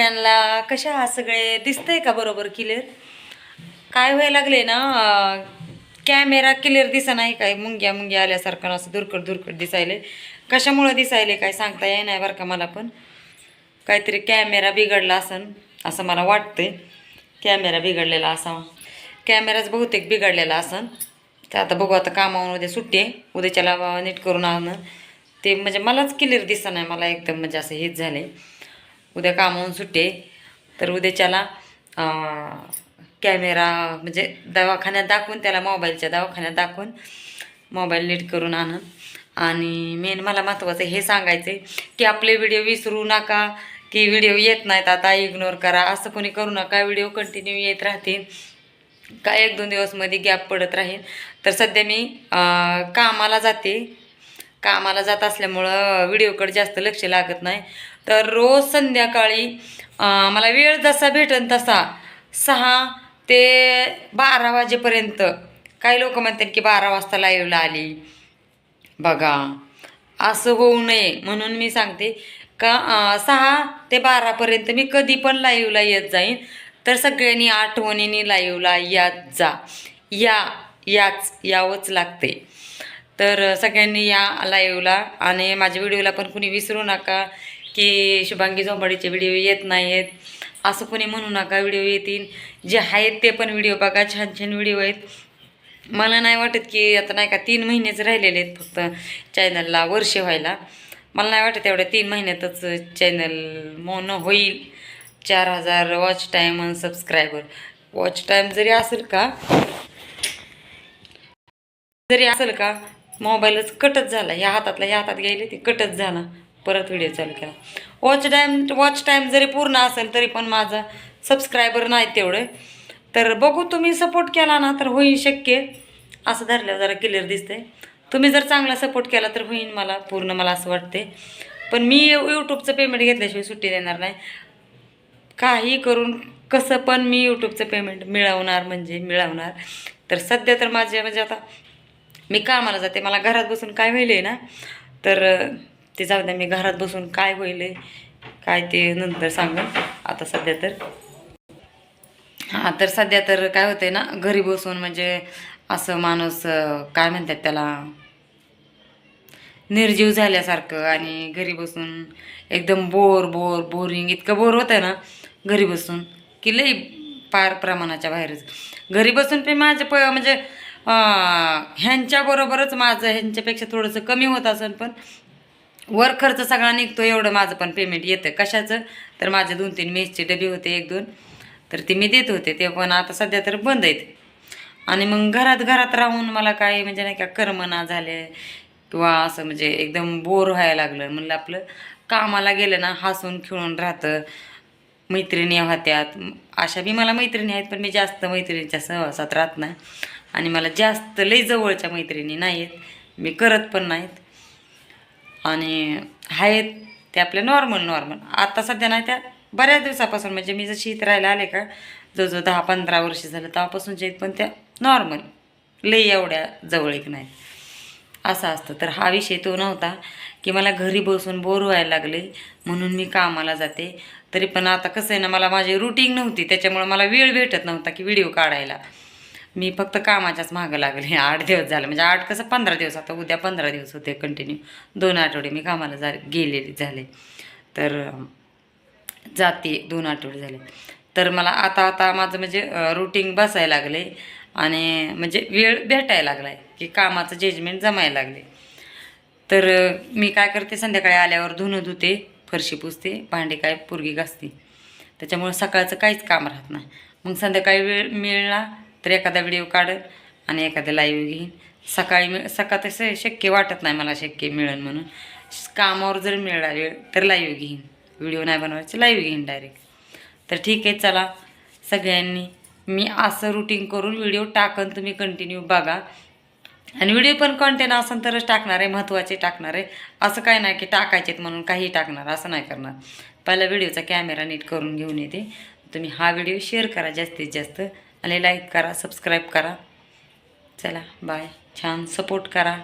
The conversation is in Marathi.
त्यांना कशा हा सगळे दिसतंय का बरोबर क्लिअर काय व्हायला लागले ना कॅमेरा क्लिअर दिसा नाही काय? मुंग्या मुंग्या आल्यासारखं असं दुरकट दुरकट दिसायले कशामुळं दिसायले काय सांगता येणार नाही बरं का मला पण. काहीतरी कॅमेरा बिघडला असन असं मला वाटतंय. कॅमेरा बिघडलेला असावा. कॅमेराच बहुतेक बिघडलेला असन. तर आता बघू आता कामावून उद्या सुट्टी आहे. उद्याच्याला नीट करून आणणं. ते म्हणजे मलाच क्लिअर दिसत नाही मला एकदम म्हणजे असं हेच झालं उद्या कामावून सुट्टी तर उद्याच्याला कॅमेरा म्हणजे दवाखान्यात दाखवून त्याला मोबाईलच्या दवाखान्यात दाखवून मोबाईल नीट करून आणन आणि मेन मला महत्त्वाचं हे सांगायचं आहे की आपले व्हिडिओ विसरू नका की व्हिडिओ येत नाहीत आता इग्नोर करा असं कोणी करू नका व्हिडिओ कंटिन्यू येत राहतील. का एक दोन दिवसमध्ये गॅप पडत राहील. तर सध्या मी कामाला जाते. कामाला जात असल्यामुळं व्हिडिओकडे जास्त लक्ष लागत नाही. तर रोज संध्याकाळी मला वेळ जसा भेटेल तसा सहा ते बारा वाजेपर्यंत. काही लोक म्हणतात की बारा वाजता लाईव्हला आली. बघा असं होऊ नये म्हणून मी सांगते का सहा ते बारापर्यंत मी कधी पण लाईव्हला येत जाईन. तर सगळ्यांनी आठवणीने लाईव्हला यात जा. या याच यावंच लागते. तर सगळ्यांनी या लाईव्हला आणि माझ्या व्हिडिओला पण कुणी विसरू नका. की शुभांगी झोंबाडीचे व्हिडिओ येत नाही आहेत असं कोणी म्हणू नका व्हिडिओ येतील. जे आहेत ते पण व्हिडिओ बघा छान छान व्हिडिओ आहेत. मला नाही वाटत की आता नाही का तीन महिनेच राहिलेले आहेत फक्त चॅनलला वर्ष व्हायला. मला नाही वाटत एवढ्या तीन महिन्यातच चॅनल मोन होईल. चार हजार वॉच टाईम आणि सबस्क्रायबर वॉच टाईम जरी असेल का जरी असेल का मोबाईलच कटच झाला. ह्या हातातला या हातात गेले ते कटच झाला. परत व्हिडिओ चालू केला. वॉच टाईम वॉच टाईम जरी पूर्ण असेल तरी पण माझा सबस्क्रायबर नाही तेवढे. तर बघू तुम्ही सपोर्ट केला ना तर होईल शक्य. असं धरल्यावर जरा क्लिअर दिसते तुम्ही जर चांगला सपोर्ट केला तर होईल मला पूर्ण मला असं वाटते पण मी यूट्यूबचं पेमेंट घेतल्याशिवाय सुट्टी देणार नाही. काही करून कसं पण मी यूट्यूबचं पेमेंट मिळवणार म्हणजे मिळवणार. तर सध्या तर माझे म्हणजे आता मी कामाला जाते. मला घरात बसून काय होईल आहे ना तर ते जाऊ द्या मी घरात बसून काय होईल काय ते नंतर सांगेन. आता सध्या तर. हां तर सध्या तर काय होते ना घरी बसून म्हणजे असं माणूस काय म्हणतात त्याला निर्जीव झाल्यासारखं आणि घरी बसून एकदम बोर बोर बोरिंग इतकं बोर होतं ना घरी बसून की लई पार प्रमाणाच्या बाहेरच घरी बसून पण माझं प म्हणजे ह्यांच्याबरोबरच माझं ह्यांच्यापेक्षा थोडंसं कमी होत असेल पण वर खर्च सगळा निघतो एवढं माझं पण पेमेंट येतं. कशाचं? तर माझे दोन तीन मेसचे डबे होते एक दोन. तर ते मी देत होते ते पण आता सध्या तर बंद आहेत. आणि मग घरात घरात राहून मला काय म्हणजे नाही का करमना झाले किंवा असं म्हणजे एकदम बोर व्हायला लागलं. म्हणलं आपलं कामाला गेलं ना हसून खेळून राहतं. मैत्रिणी होत्यात. अशा बी मला मैत्रिणी आहेत पण मी जास्त मैत्रिणीच्या सहवासात राहत नाही. आणि मला जास्त लई जवळच्या मैत्रिणी नाही आहेत मी करत पण नाहीत. आणि आहेत ते आपल्या नॉर्मल नॉर्मल आता सध्या नाही त्या बऱ्याच दिवसापासून म्हणजे मी जशी इथं राहायला आले का जो जो दहा पंधरा वर्ष झालं तेव्हापासूनच्या आहेत पण त्या नॉर्मल लई एवढ्या जवळीक नाहीत. असं असतं. तर हा विषय तो नव्हता की मला घरी बसून बोर व्हायला लागले म्हणून मी कामाला जाते. तरी पण आता कसं आहे ना मला माझी रुटीन नव्हती त्याच्यामुळं मला वेळ भेटत नव्हता की व्हिडिओ काढायला. मी फक्त कामाच्याच मागं लागले. आठ दिवस झाले. म्हणजे आठ कसं पंधरा दिवस आता उद्या पंधरा दिवस होते कंटिन्यू दोन आठवडे मी कामाला जा गेलेले झाले. तर जाते दोन आठवडे झाले. तर मला आता आता माझं म्हणजे रुटीन बसायला लागले आणि म्हणजे वेळ भेटायला लागलाय की कामाचं जजमेंट जमायला लागले. तर मी काय करते संध्याकाळी आल्यावर धुणं धुते फरशी पुसते भांडे काय पुरगी घासते. त्याच्यामुळे सकाळचं काहीच काम राहत नाही. मग संध्याकाळी वेळ मिळला तर एखादा व्हिडिओ काढेल आणि एखादा लाईव्ह घेईन सकाळी मिळ सकाळ तसं शक्य वाटत नाही मला शक्य मिळेल म्हणून. कामावर जर मिळाला वेळ तर लाईव्ह घेईन व्हिडिओ नाही बनवायचे लाईव्ह घेईन डायरेक्ट तर ठीक आहे चला. सगळ्यांनी मी असं रुटीन करून व्हिडिओ टाकन तुम्ही कंटिन्यू बघा. आणि व्हिडिओ पण कंटेंट असेल तरच टाकणार आहे महत्त्वाचे टाकणार आहे. असं काय नाही की टाकायचेत म्हणून काही टाकणार असं नाही करणार. पहिला व्हिडिओचा कॅमेरा नीट करून घेऊन येते. तुम्ही हा व्हिडिओ शेअर करा जास्तीत जास्त. आणि लाईक करा सबस्क्राईब करा. चला बाय छान सपोर्ट करा.